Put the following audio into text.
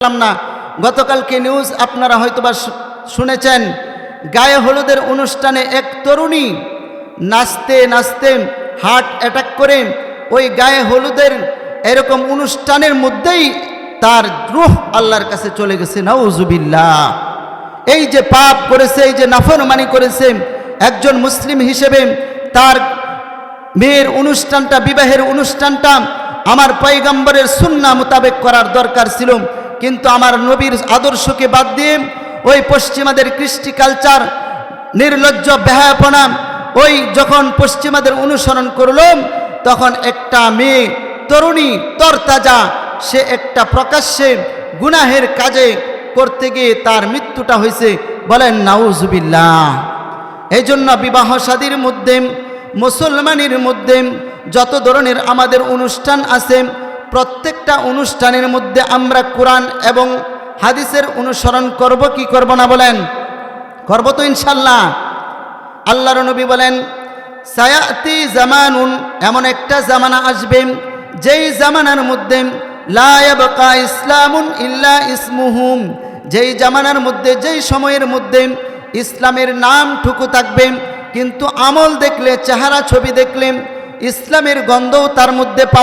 বললাম না, গতকালকে নিউজ আপনারা হয়তোবা শুনেছেন, গায়ে হলুদের অনুষ্ঠানে এক তরুণী নাচতে নাচতে হার্ট অ্যাটাক করে, ওই গায়ে হলুদের এরকম অনুষ্ঠানের মধ্যেই তার রুহ আল্লাহর কাছে চলে গেছে, নাউজুবিল্লাহ। এই যে পাপ করেছে, এই যে নাফরমানি করেছে, একজন মুসলিম হিসেবে তার মেয়ের অনুষ্ঠানটা, বিবাহের অনুষ্ঠানটা আমার পয়গম্বরের সুন্না মোতাবেক করার দরকার ছিল। কিন্তু আমার নবীর আদর্শকে বাদ দিয়ে ওই পশ্চিমাদের কৃষ্টি কালচার নির্লজ্জ বেহায়াপনা ওই যখন পশ্চিমাদের অনুসরণ করল, তখন একটা মেয়ে তরুণী, তরতাজা, সে একটা প্রকাশ্যে গুনাহের কাজে করতে গিয়ে তার মৃত্যুটা হয়েছে। বলেন, নাউজুবিল্লাহ। এই জন্য বিবাহ শাদীর মধ্যে, মুসলমানের মধ্যে যত ধরনের আমাদের অনুষ্ঠান আছে প্রত্যেকটা অনুষ্ঠানের মধ্যে আমরা কোরআন এবং হাদিসের অনুসরণ করব কি করব না বলেন? করব তো ইনশাল্লাহ আল্লাহর নবী বলেন, সায়াতি জামানুন এমন একটা জামানা আসবে, যেই জামানার মধ্যে লায়াবকা ইসলামুন ইল্লা ইসমুহুম যেই জামানার মধ্যে, যেই সময়ের মধ্যে, ইসলামের নাম ঠুকু থাকবে, কিন্তু আমল দেখলে, চেহারা ছবি দেখলে, ইসলামের গন্ধও তার মধ্যে পাওয়া